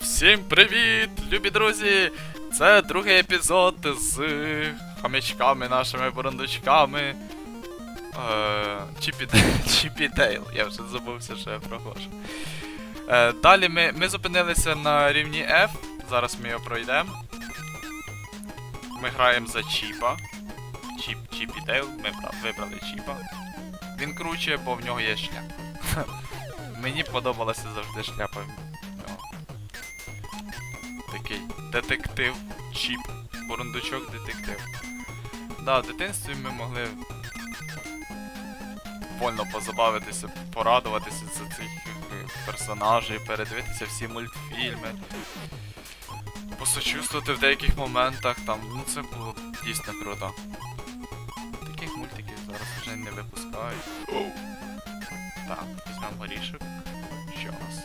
Всім привіт, любі друзі! Це другий епізод з хомячками нашими бурундучками. Е, Чіпі, Дейл, я вже забувся, що я проходжу. Е, далі ми, ми зупинилися на рівні F, зараз ми його пройдемо. Ми граємо за Чіпа. Чіп, Чіпі Дейл, ми вибрали Чіпа. Він круче, бо в нього є шляпа. Мені подобалася завжди шляпа детектив, чіп, бурундучок детектив. Да, в дитинстві ми могли вольно позабавитися, порадуватися за цих е, персонажів, передивитися всі мультфільми. Посочувствувати в деяких моментах там, ну це було дійсно круто. Таких мультиків зараз вже не випускають. Оу. Так, візьмемо горішок. Що у нас?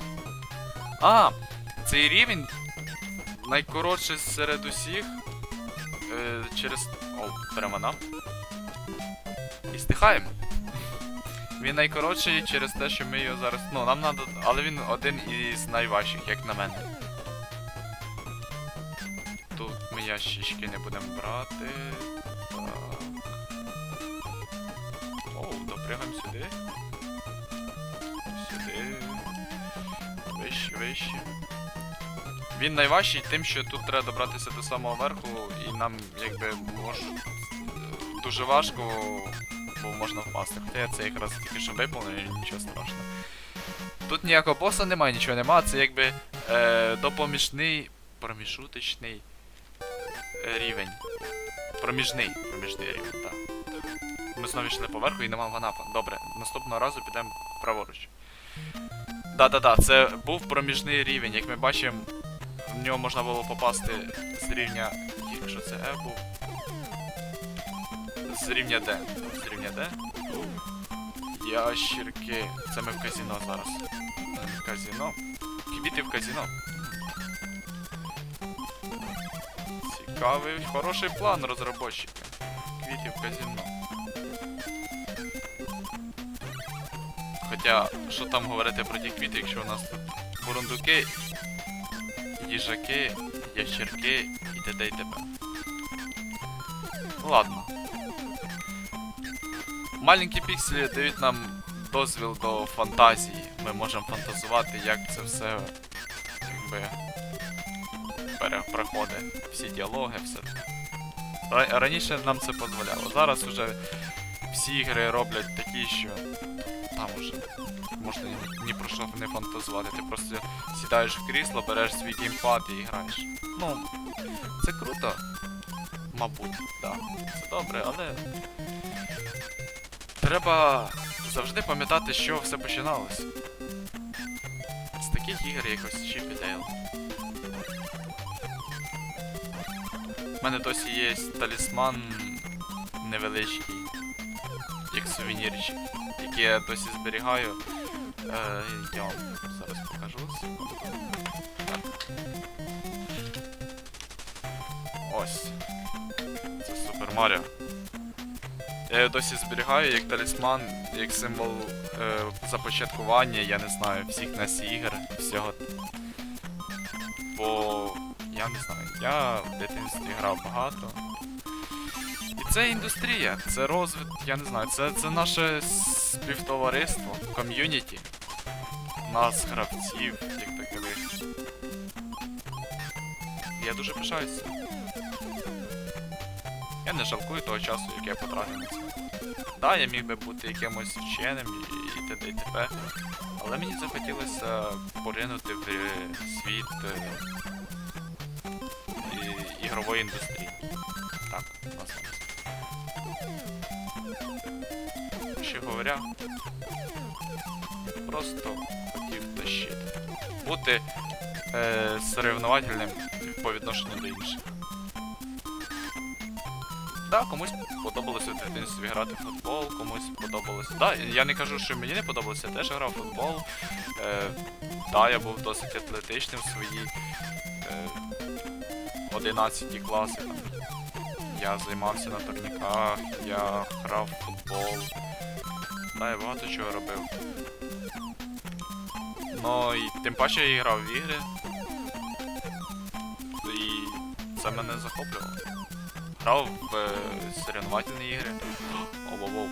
А! Цей рівень найкоротший серед усіх. Е, через. О, нам. І стихаємо. Він найкоротший через те, що ми його зараз. Ну, нам надо. Але він один із найважчих, як на мене. Тут ми ящички не будемо брати. Так. Оу, допрягаємо сюди. Сюди. Вище, вище. Він найважчий тим, що тут треба добратися до самого верху, і нам якби мож... дуже важко, бо можна впасти. Хоча я це якраз тільки що виповнив, і нічого страшного. Тут ніякого боса немає, нічого немає, це якби е, допоміжний проміжуточний рівень. Проміжний, проміжний рівень, так. Ми знову йшли поверху і нема ванапа. Добре, наступного разу підемо праворуч. Да-да-да, це був проміжний рівень, як ми бачимо, в нього можна було попасти з рівня. Якщо це Е був. З рівня Д. З рівня Д. Ящірки. Це ми в казіно зараз. В казіно. Квіти в казіно. Цікавий, хороший план розробочики. Квіти в казіно. Хоча, що там говорити про ті квіти, якщо у нас тут бурундуки, їжаки, ящерки і т.д. і т.п. Ну ладно. Маленькі пікселі дають нам дозвіл до фантазії. Ми можемо фантазувати, як це все якби проходить. Всі діалоги, все. Ра- Раніше нам це дозволяло. Зараз уже всі ігри роблять такі, що там уже можна ні, про що не фантазувати. Ти просто сідаєш в крісло, береш свій геймпад і граєш. Ну, це круто. Мабуть, так. Це добре, але. Треба завжди пам'ятати, чого все починалось. З таких ігор якось Chip і Dale. У мене досі є талісман невеличкий, як сувенірчик, який я досі зберігаю. Е, я вам зараз покажу. Ось. Це Супер Маріо. Я його досі зберігаю як талісман, як символ е, започаткування, я не знаю, всіх нас ігор, всього. Бо я не знаю, я в дитинстві грав багато. І це індустрія, це розвит, я не знаю, це, це наше співтовариство, ком'юніті. Нас, гравців, як такових. Я дуже пишаюся. Я не жалкую того часу, який я потратив на це. Да, я міг би бути якимось вченим і, т.д. і т.п. Але мені захотілося поринути в світ е, і, ігрової індустрії. Так, власне. Говоря, просто хотів тащити. Бути е, соревновательним по відношенню до інших. Да, комусь подобалося в дитинстві грати в футбол, комусь подобалося. Да, я не кажу, що мені не подобалося, я теж грав в футбол. Е, да, я був досить атлетичним в свої е, 11 класи. Я займався на турніках, я грав в футбол. Я багато чого робив. Ну і тим паче я грав в ігри. І це мене захоплювало. Грав в е, соревновательні ігри. Оу-оу-оу.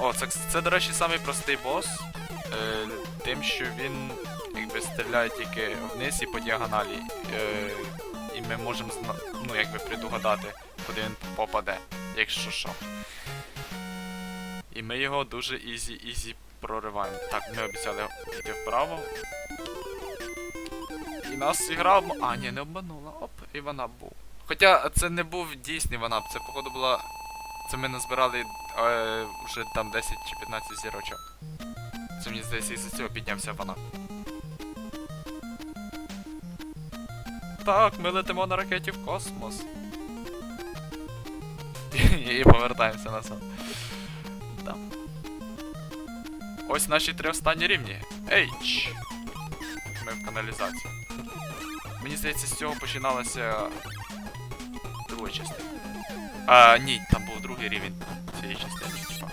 О, це, це, до речі, самий простий бос. Е, тим, що він якби стріляє тільки вниз і по діагоналі. Е, і ми можемо ну, якби предугадати, куди він попаде, якщо що. І ми його дуже ізі-ізі прориваємо. Так, ми обіцяли йти вправо. І нас зіграв. м- А, ні, не обманула. Оп, і вона був. Хоча це не був дійсний ванап, це походу була. Це ми назбирали е, вже там 10 чи 15 зірочок. Це мені здається, із-за цього піднявся ванап. Так, ми летимо на ракеті в космос. І повертаємося назад. Да. Ось наші три останні рівні. Ейч! Ми в каналізації. Мені здається, з цього починалася друга частина. А, ні, там був другий рівень цієї частини. типа.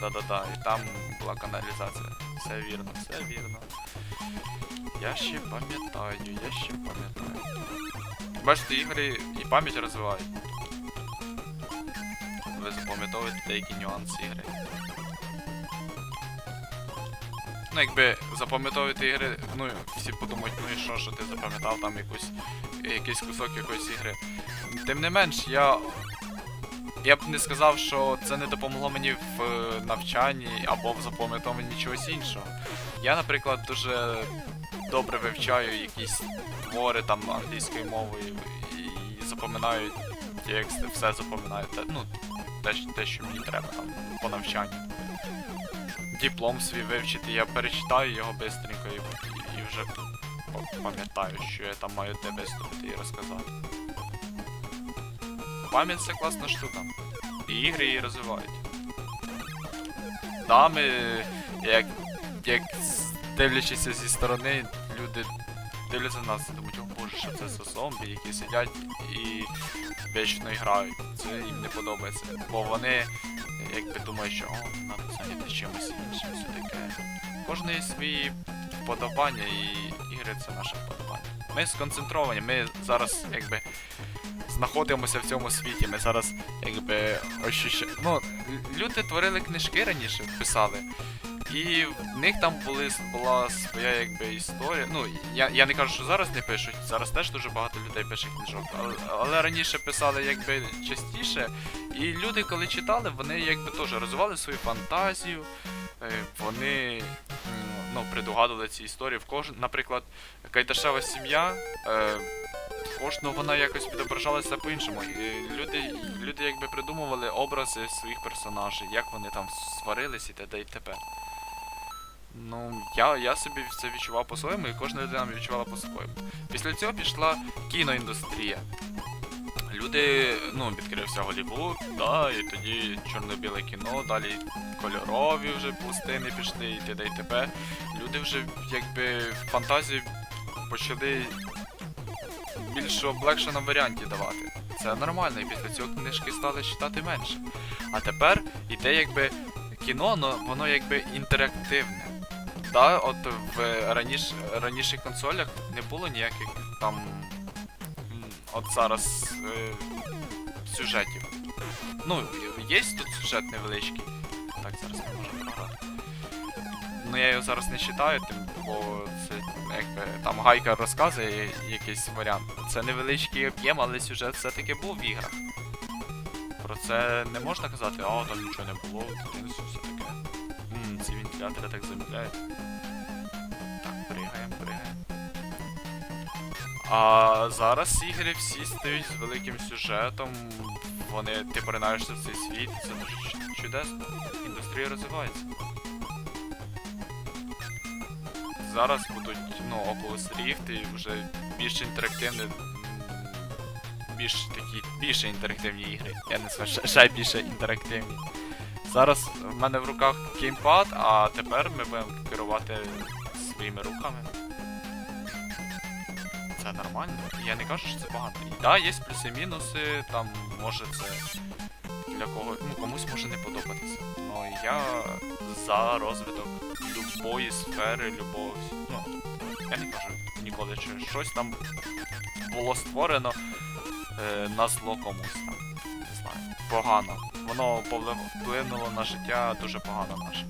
Да-да-да, і там була каналізація. Все вірно, все вірно. Я ще пам'ятаю, я ще пам'ятаю. Бачите, ігри і пам'ять розвивають. Ви запам'ятовуєте деякі нюанси ігри. Ну, якби запам'ятовувати ігри, ну всі подумають, ну і що, що ти запам'ятав там якусь, якийсь кусок якоїсь ігри. Тим не менш, я. Я б не сказав, що це не допомогло мені в е, навчанні або в запам'ятовуванні чогось іншого. Я, наприклад, дуже добре вивчаю якісь твори там англійською мовою і запам'ятаю тексти, все запам'ятаю. Ну, те, те, що мені треба там по навчанню. Диплом свій вивчити, я перечитаю його бистренько і, і вже пам'ятаю, що я там маю де виступити і розказати. Пам'ять це класна штука. І ігри її розвивають. Да, ми, як, як дивлячися зі сторони, люди дивляться на нас і думають, о боже, що це за зомбі, які сидять і вічно грають. Це їм не подобається. Бо вони якби думають, що о, треба зайняти чимось іншим, все таке. Кожної свої вподобання і ігри це наше вподобання. Ми сконцентровані, ми зараз якби знаходимося в цьому світі, ми зараз якби ощущаємо. Ну, люди творили книжки раніше, писали. І в них там були, була своя якби історія. Ну, я, я не кажу, що зараз не пишуть, зараз теж дуже багато людей пише книжок. Але, але раніше писали якби частіше. І люди, коли читали, вони якби теж розвивали свою фантазію, е, вони ну, предугадували ці історії. В кож... Наприклад, Кайдашева сім'я. Е, Кожного вона якось відображалася по-іншому. Люди, люди якби придумували образи своїх персонажів, як вони там сварились і т.д. і т.п. Ну, я, я собі це відчував по-своєму, і кожна людина відчувала по-своєму. Після цього пішла кіноіндустрія. Люди, ну, відкрився Голлівуд, да, і тоді чорно-біле кіно, далі кольорові вже пластини пішли і т.д. і т.п. Люди вже якби фантазію почали більш облегшеному варіанті давати. Це нормально, і після цього книжки стали читати менше. А тепер іде якби кіно, но воно якби інтерактивне. Да, от в раніш, раніших консолях не було ніяких там. От зараз е, сюжетів. Ну, є тут сюжет невеличкий. Так, зараз не можу програти. Ну я його зараз не читаю, бо це якби там гайка розказує якийсь варіант. Це невеличкий об'єм, але сюжет все-таки був в іграх. Про це не можна казати, а там нічого не було, дитинство все таке. Ці вентилятори так замовляють. А зараз ігри всі стають з великим сюжетом. Вони ти поринаєшся в цей світ, це дуже чудесно. Індустрія розвивається. Зараз будуть, ну, Oculus Rift і вже більш інтерактивні. Більш такі, більше інтерактивні ігри. Я не знаю, ще більше інтерактивні. Зараз в мене в руках геймпад, а тепер ми будемо керувати своїми руками. Нормально. Я не кажу, що це погано. І да, є плюси-мінуси, там може це для кого. Ну, комусь може не подобатися. Ну я за розвиток любої сфери, любого. Ну, я не кажу ніколи, чи щось там було створено е, на зло комусь там. Не знаю. Погано. Воно вплинуло на життя дуже погано наше.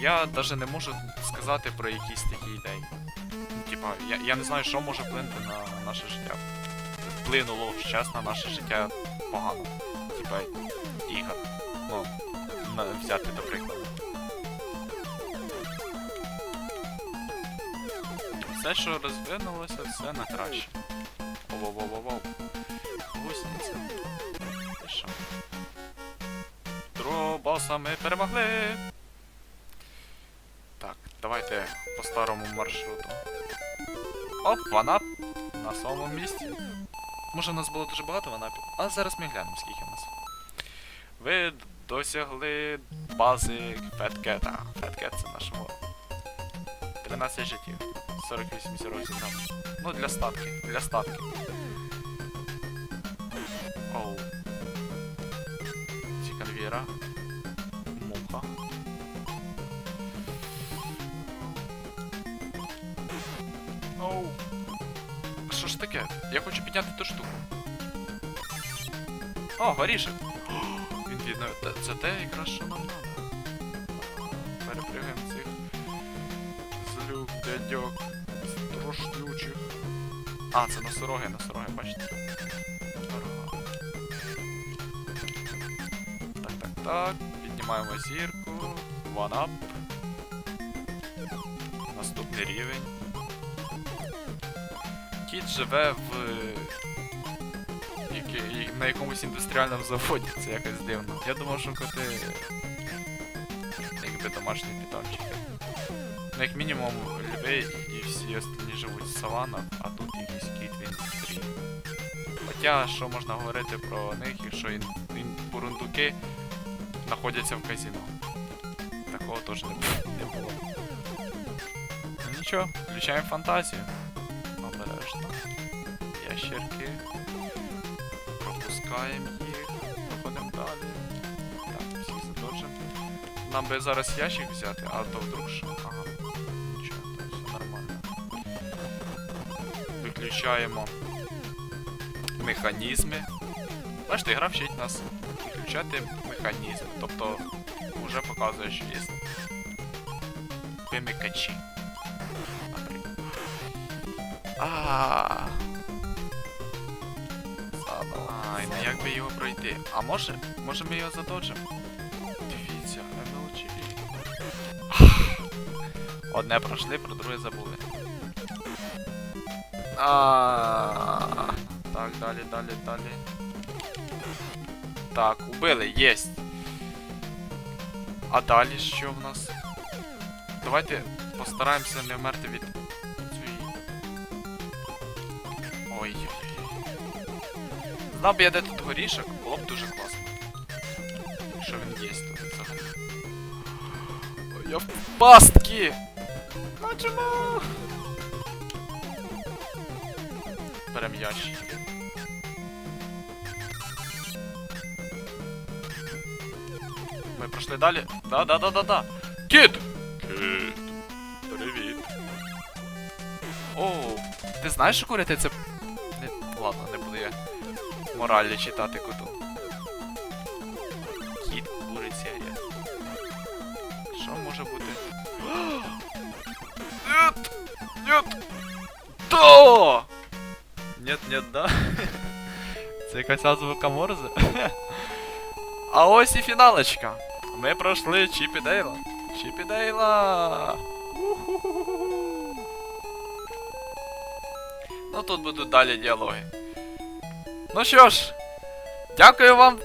Я навіть не можу сказати про якісь такі ідеї. Ну, я, я не знаю, що може вплинути на наше життя. Вплинуло зараз на наше життя погано. Типа, ігор. Ну, на, взяти до прикладу. Все, що розвинулося, все на краще. Воу-воу-воу-воу. Гусениця. Ти що? Другого ми перемогли. Так, давайте по старому маршруту. Оп, ванап на самому місці. Може, у нас було дуже багато ванапів, а зараз ми глянемо, скільки у нас. Ви досягли бази Феткета. Феткет це наш ворог. 13 життів. 48 зірок зібрав. Ну, для статки. Для статки. Оу. Ці конвієра. Що ж таке? Я хочу підняти ту штуку. О, горішок. Він видно, те- це те якраз що нам треба. Перепрягаємо цих злюк, дядьок, страшнючих. А, це носороги, носороги, бачите. Так, так, так. Піднімаємо зірку. One. Наступний рівень. Кіт живе в. на якомусь індустріальному заводі, це якось дивно. Я думав, що коти. якби домашні питомчики. Ну, як мінімум, льви і всі остальні живуть в саванах, а тут якийсь кіт в індустрії. Хоча, що можна говорити про них, якщо ін, ін, бурундуки знаходяться в казіно. Такого теж не було. Ну нічого, включаємо фантазію. Обережно. Ящерки. Пропускаємо їх. Проходимо далі. Так, всіх задоджимо. Нам би зараз ящик взяти, а то вдруг що. Ага. Нічого, то все нормально. Виключаємо механізми. Бачите, гра вчить нас виключати механізм. Тобто вже показує, що є вимикачі. Наприклад. А. Заново. Ай, ну як би його пройти? А може, може ми його задоджимо? Дивіться, MLG. Одне пройшли, про друге забули. А. Так, далі, далі, далі. Так, убили, єсть. А далі що в нас? Давайте постараємося не вмерти від Знав би я тут горішок, було б дуже класно. Якщо він є тут взагалі. Я в пастки! Ну чому? Берем ящик. Ми пройшли далі. Да, да, да, да, да. Кіт! Кіт. Привіт. О, ти знаєш, що курити це. моралі читати коту. Кіт курить сигарет. Що може бути? Нет! Нет! Да! Нет, нет, да. Це якась азбука Морзе. А ось і фіналочка. Ми пройшли Чіпі Дейла. Чіпі Дейла. Уху-ху-ху-ху. Ну тут будуть далі діалоги. Ну що ж, дякую вам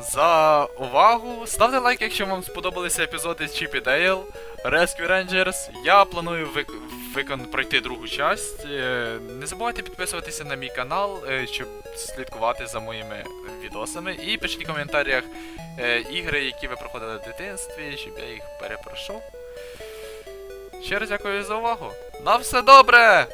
за увагу. Ставте лайк, якщо вам сподобалися епізоди з Чіпі Дейл, Rescue Rangers. Я планую вик... викон... пройти другу часть. Е, Не забувайте підписуватися на мій канал, е, щоб слідкувати за моїми відосами. І пишіть в коментарях е, ігри, які ви проходили в дитинстві, щоб я їх перепрошу. Ще раз дякую за увагу. На все добре!